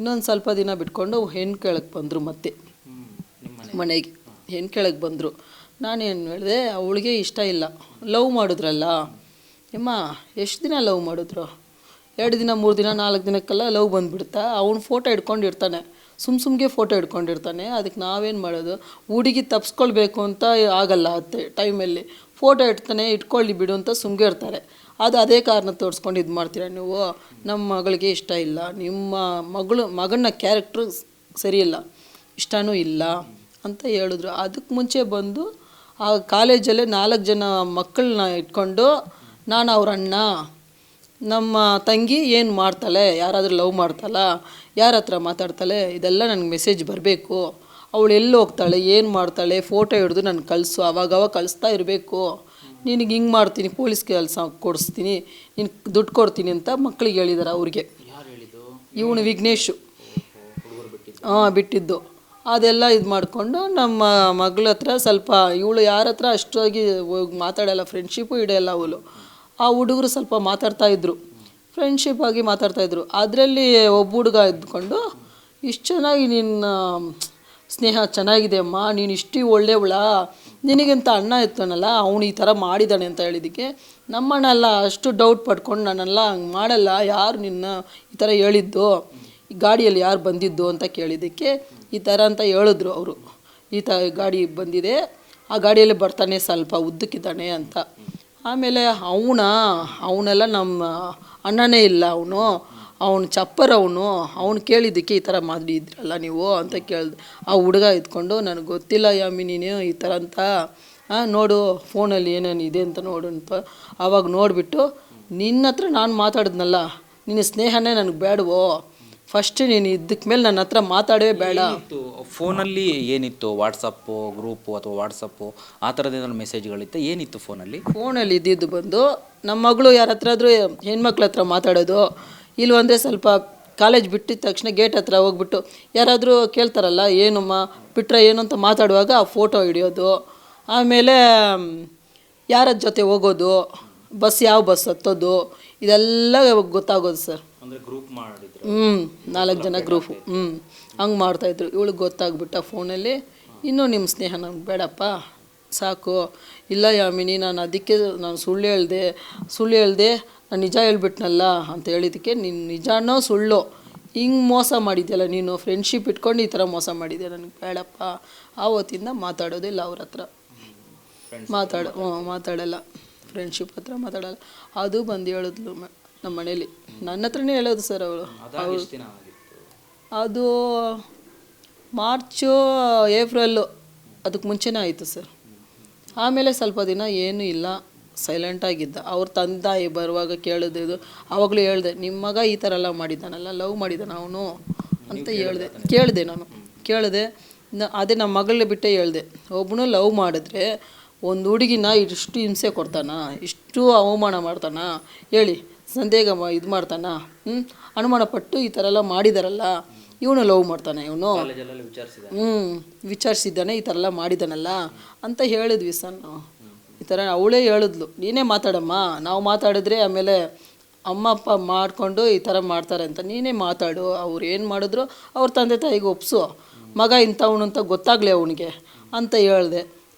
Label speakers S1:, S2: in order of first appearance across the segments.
S1: ಇನ್ನೊಂದು ಸ್ವಲ್ಪ ದಿನ ಬಿಟ್ಕೊಂಡು ಹೆಣ್ಣು ಕೇಳಕ್ಕೆ ಬಂದರು ಮತ್ತೆ. ಮನೆಗೆ ಹೆಣ್ಣು ಕೇಳಕ್ಕೆ ಬಂದರು. ನಾನೇನು ಹೇಳಿದೆ ಅವಳಿಗೆ ಇಷ್ಟ ಇಲ್ಲ. ಲವ್ ಮಾಡಿದ್ರಲ್ಲ? ಅಮ್ಮ ಎಷ್ಟು ದಿನ ಲವ್ ಮಾಡಿದ್ರು? ಎರಡು ದಿನ ಮೂರು ದಿನ ನಾಲ್ಕು ದಿನಕ್ಕೆಲ್ಲ ಲವ್ ಬಂದುಬಿಡ್ತಾ? ಅವ್ನು ಫೋಟೋ ಇಟ್ಕೊಂಡಿರ್ತಾನೆ ಸುಮ್ಮ ಸುಮ್ಗೆ ಫೋಟೋ ಇಟ್ಕೊಂಡಿರ್ತಾನೆ ಅದಕ್ಕೆ ನಾವೇನು ಮಾಡೋದು? ಹುಡುಗಿ ತಪ್ಸ್ಕೊಳ್ಬೇಕು ಅಂತ ಆಗಲ್ಲ ಅತ್ತೆ ಟೈಮಲ್ಲಿ. ಫೋಟೋ ಇಡ್ತಾನೆ ಇಟ್ಕೊಳ್ಳಿ ಬಿಡು ಅಂತ ಸುಮ್ಗೆ ಇರ್ತಾರೆ. ಅದು ಅದೇ ಕಾರಣ ತೋರಿಸ್ಕೊಂಡು ಇದು ಮಾಡ್ತೀರ ನೀವು? ನಮ್ಮ ಮಗಳಿಗೆ ಇಷ್ಟ ಇಲ್ಲ. ನಿಮ್ಮ ಮಗಳು ಮಗನ ಕ್ಯಾರೆಕ್ಟ್ರು ಸರಿಯಿಲ್ಲ ಇಷ್ಟನೂ ಇಲ್ಲ ಅಂತ ಹೇಳಿದ್ರು. ಅದಕ್ಕೆ ಮುಂಚೆ ಬಂದು ಆ ಕಾಲೇಜಲ್ಲೇ ನಾಲ್ಕು ಜನ ಮಕ್ಕಳನ್ನ ಇಟ್ಕೊಂಡು ನಾನು ಅವ್ರ ಅಣ್ಣ, ನಮ್ಮ ತಂಗಿ ಏನು ಮಾಡ್ತಾಳೆ? ಯಾರಾದರೂ ಲವ್ ಮಾಡ್ತಾಳ? ಯಾರ ಹತ್ರ ಮಾತಾಡ್ತಾಳೆ? ಇದೆಲ್ಲ ನನಗೆ ಮೆಸೇಜ್ ಬರಬೇಕು. ಅವಳು ಎಲ್ಲಿ ಹೋಗ್ತಾಳೆ? ಏನು ಮಾಡ್ತಾಳೆ? ಫೋಟೋ ಹಿಡಿದು ನಾನು ಕಳಿಸು. ಅವಾಗವಾಗ ಕಳಿಸ್ತಾ ಇರಬೇಕು. ನಿನಗೆ ಹಿಂಗೆ ಮಾಡ್ತೀನಿ ಪೊಲೀಸ್ ಕೆಲಸ ಕೊಡಿಸ್ತೀನಿ ನೀನು ದುಡ್ಡು ಕೊಡ್ತೀನಿ ಅಂತ ಮಕ್ಕಳಿಗೆ ಹೇಳಿದಾರೆ ಅವ್ರಿಗೆ. ಇವನು ವಿಘ್ನೇಶು. ಹಾಂ ಬಿಟ್ಟಿದ್ದು. ಅದೆಲ್ಲ ಇದು ಮಾಡಿಕೊಂಡು ನಮ್ಮ ಮಗಳ ಹತ್ರ ಸ್ವಲ್ಪ ಇವಳು ಯಾರ ಹತ್ರ ಅಷ್ಟಾಗಿ ಹೋಗಿ ಮಾತಾಡಲ್ಲ ಫ್ರೆಂಡ್ಶಿಪ್ಪು ಇಡೆಯಲ್ಲ ಅವಳು. ಆ ಹುಡುಗರು ಸ್ವಲ್ಪ ಮಾತಾಡ್ತಾ ಇದ್ರು. ಫ್ರೆಂಡ್ಶಿಪ್ ಆಗಿ ಮಾತಾಡ್ತಾ ಇದ್ರು. ಅದರಲ್ಲಿ ಒಬ್ಬ ಹುಡುಗ ಇದ್ಕೊಂಡು ಇಷ್ಟು ಚೆನ್ನಾಗಿ ನಿನ್ನ ಸ್ನೇಹ ಚೆನ್ನಾಗಿದೆ ಅಮ್ಮ ನೀನು ಇಷ್ಟು ಒಳ್ಳೆಯವಳ ನಿನಗಿಂತ ಅಣ್ಣ ಇರ್ತಾನಲ್ಲ, ಅವನು ಈ ಥರ ಮಾಡಿದ್ದಾನೆ ಅಂತ ಹೇಳಿದ್ದಕ್ಕೆ ನಮ್ಮಣ್ಣೆಲ್ಲ ಅಷ್ಟು ಡೌಟ್ ಪಡ್ಕೊಂಡು ನಾನೆಲ್ಲ ಹಂಗೆ ಮಾಡಲ್ಲ, ಯಾರು ನಿನ್ನ ಈ ಥರ ಹೇಳಿದ್ದು? ಈ ಗಾಡಿಯಲ್ಲಿ ಯಾರು ಬಂದಿದ್ದು ಅಂತ ಕೇಳಿದ್ದಕ್ಕೆ ಈ ಥರ ಅಂತ ಹೇಳಿದ್ರು ಅವರು. ಈ ತ, ಗಾಡಿ ಬಂದಿದೆ, ಆ ಗಾಡಿಯಲ್ಲಿ ಬರ್ತಾನೆ ಸ್ವಲ್ಪ ಉದ್ದಕ್ಕಿದ್ದಾನೆ ಅಂತ. ಆಮೇಲೆ ಅವನ, ಅವನೆಲ್ಲ ನಮ್ಮ ಅಣ್ಣನೇ ಇಲ್ಲ ಅವನು. ಅವನು ಚಪ್ಪರ್ ಅವನು ಅವನು ಕೇಳಿದ್ದಕ್ಕೆ ಈ ಥರ ಮಾಡಿದ್ರಲ್ಲ ನೀವು ಅಂತ ಕೇಳಿದೆ. ಆ ಹುಡುಗ ಇದ್ಕೊಂಡು ನನಗೆ ಗೊತ್ತಿಲ್ಲ ಯಾಮಿ ನೀನು ಈ ಥರ ಅಂತ. ನೋಡು ಫೋನಲ್ಲಿ ಏನೇನು ಇದೆ ಅಂತ ನೋಡು ಅಂತ. ಆವಾಗ ನೋಡಿಬಿಟ್ಟು ನಿನ್ನ ಹತ್ರ ನಾನು ಮಾತಾಡಿದ್ನಲ್ಲ ನಿನ್ನ ಸ್ನೇಹನೇ ನನಗೆ ಬೇಡವೋ ಫಸ್ಟ್ ನೀನು ಇದಕ್ಕೆ ಮೇಲೆ ನನ್ನ ಹತ್ರ ಮಾತಾಡೇ ಬೇಡ.
S2: ಫೋನಲ್ಲಿ ಏನಿತ್ತು? ವಾಟ್ಸಪ್ಪು ಗ್ರೂಪು ಅಥವಾ ವಾಟ್ಸಪ್ಪು ಆ ಥರದ ಮೆಸೇಜ್ಗಳಿತ್ತು ಏನಿತ್ತು ಫೋನಲ್ಲಿ?
S1: ಫೋನಲ್ಲಿ ಇದ್ದಿದ್ದು ಬಂದು ನಮ್ಮ ಮಗಳು ಯಾರ ಹತ್ರ ಆದರೂ ಹೆಣ್ಮಕ್ಳ ಹತ್ರ ಮಾತಾಡೋದು. ಇಲ್ವಂದರೆ ಸ್ವಲ್ಪ ಕಾಲೇಜ್ ಬಿಟ್ಟಿದ ತಕ್ಷಣ ಗೇಟ್ ಹತ್ರ ಹೋಗ್ಬಿಟ್ಟು ಯಾರಾದರೂ ಕೇಳ್ತಾರಲ್ಲ ಏನಮ್ಮ ಬಿಟ್ಟರೆ ಏನು ಅಂತ ಮಾತಾಡುವಾಗ ಆ ಫೋಟೋ ಹಿಡಿಯೋದು. ಆಮೇಲೆ ಯಾರ ಜೊತೆ ಹೋಗೋದು ಬಸ್ ಯಾವ ಬಸ್ ಹತ್ತೋದು ಇದೆಲ್ಲ ಗೊತ್ತಾಗೋದು ಸರ್.
S2: ಅಂದರೆ ಗ್ರೂಪ್ ಮಾಡಿದ್ರು.
S1: ಹ್ಞೂ ನಾಲ್ಕು ಜನ ಗ್ರೂಪು ಹ್ಞೂ ಹಂಗೆ ಮಾಡ್ತಾಯಿದ್ರು ಇವಳಿಗೆ ಗೊತ್ತಾಗ್ಬಿಟ್ಟ ಫೋನಲ್ಲಿ ಇನ್ನೂ ನಿಮ್ಮ ಸ್ನೇಹ ನಮ್ಗೆ ಬೇಡಪ್ಪ. ಸಾಕು. ಇಲ್ಲ ಯಾಮಿನಿ ನಾನು ಅದಕ್ಕೆ ನಾನು ಸುಳ್ಳು ಹೇಳ್ದೆ ಸುಳ್ಳು ಹೇಳ್ದೆ ನಾನು ನಿಜ ಹೇಳ್ಬಿಟ್ನಲ್ಲ ಅಂತ ಹೇಳಿದ್ದಕ್ಕೆ ನೀನು ನಿಜಾನೋ ಸುಳ್ಳು? ಹಿಂಗೆ ಮೋಸ ಮಾಡಿದ್ಯಲ್ಲ ನೀನು? ಫ್ರೆಂಡ್ಶಿಪ್ ಇಟ್ಕೊಂಡು ಈ ಥರ ಮೋಸ ಮಾಡಿದ್ಯಾ? ನನಗೆ ಬೇಡಪ್ಪ. ಆವತ್ತಿಂದ ಮಾತಾಡೋದಿಲ್ಲ ಅವ್ರ ಹತ್ರ. ಮಾತಾಡ ಹ್ಞೂ ಮಾತಾಡಲ್ಲ. ಫ್ರೆಂಡ್ಶಿಪ್ ಹತ್ರ ಮಾತಾಡಲ್ಲ. ಅದು ಬಂದು ಹೇಳಿದ್ಲು ನಮ್ಮ ಮನೇಲಿ. ನನ್ನ ಹತ್ರನೇ ಹೇಳೋದು ಸರ್ ಅವಳು
S2: ಆಗಿತ್ತು?
S1: ಅದು ಮಾರ್ಚು ಏಪ್ರಿಲ್ಲು. ಅದಕ್ಕೆ ಮುಂಚೆನೇ ಆಯಿತು ಸರ್ ಆಮೇಲೆ ಸ್ವಲ್ಪ ದಿನ ಏನೂ ಇಲ್ಲ. ಸೈಲೆಂಟಾಗಿದ್ದ ಅವ್ರ ತಂದೆ ಬರುವಾಗ ಕೇಳಿದೆ ಇದು. ಆವಾಗಲೂ ಹೇಳಿದೆ ನಿಮ್ಮ ಮಗ ಈ ಥರ ಎಲ್ಲ ಮಾಡಿದ್ದಾನಲ್ಲ ಲವ್ ಮಾಡಿದ್ದಾನ ಅವನು? ಅಂತ ಹೇಳಿದೆ. ಕೇಳಿದೆ ನಾನು. ಕೇಳಿದೆ. ನ- ಅದೇ ನಮ್ಮ ಮಗಳನ್ನ ಬಿಟ್ಟೆ ಹೇಳಿದೆ. ಒಬ್ಬನು ಲವ್ ಮಾಡಿದ್ರೆ ಒಂದು ಹುಡುಗಿನ ಇಷ್ಟು ಹಿಂಸೆ ಕೊಡ್ತಾನ? ಇಷ್ಟು ಅವಮಾನ ಮಾಡ್ತಾನ? ಹೇಳಿ. ಸಂದೇಹ ಇದು ಮಾಡ್ತಾನ? ಹ್ಞೂ ಅನುಮಾನ ಪಟ್ಟು ಈ ಥರ ಎಲ್ಲ ಮಾಡಿದಾರಲ್ಲ? ಇವನು ಲವ್ ಮಾಡ್ತಾನೆ ಇವನು. ಹ್ಞೂ ವಿಚಾರಿಸಿದ್ದಾನೆ ಈ ಥರ ಎಲ್ಲ ಮಾಡಿದ್ದಾನಲ್ಲ ಅಂತ ಹೇಳಿದ್ವಿ ಸರ್ ನಾವು. ಈ ಥರ ಅವಳೇ ಹೇಳಿದ್ಲು ನೀನೇ ಮಾತಾಡಮ್ಮ ನಾವು ಮಾತಾಡಿದ್ರೆ ಆಮೇಲೆ ಅಮ್ಮ ಅಪ್ಪ ಮಾಡಿಕೊಂಡು ಈ ಥರ ಮಾಡ್ತಾರೆ ಅಂತ ನೀನೇ ಮಾತಾಡು ಅವ್ರು ಏನು ಮಾಡಿದ್ರು ಅವ್ರ ತಂದೆ ತಾಯಿಗೆ ಒಪ್ಸು. ಮಗ ಇಂಥವನು ಅಂತ ಗೊತ್ತಾಗಲಿ ಅವನಿಗೆ ಅಂತ ಹೇಳಿದೆ.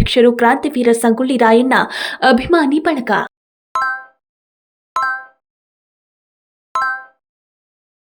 S3: ಅಧ್ಯಕ್ಷರು ಕ್ರಾಂತಿವೀರ ಸಂಗೊಳ್ಳಿ ರಾಯಣ್ಣ ಅಭಿಮಾನಿ ಬಳಗ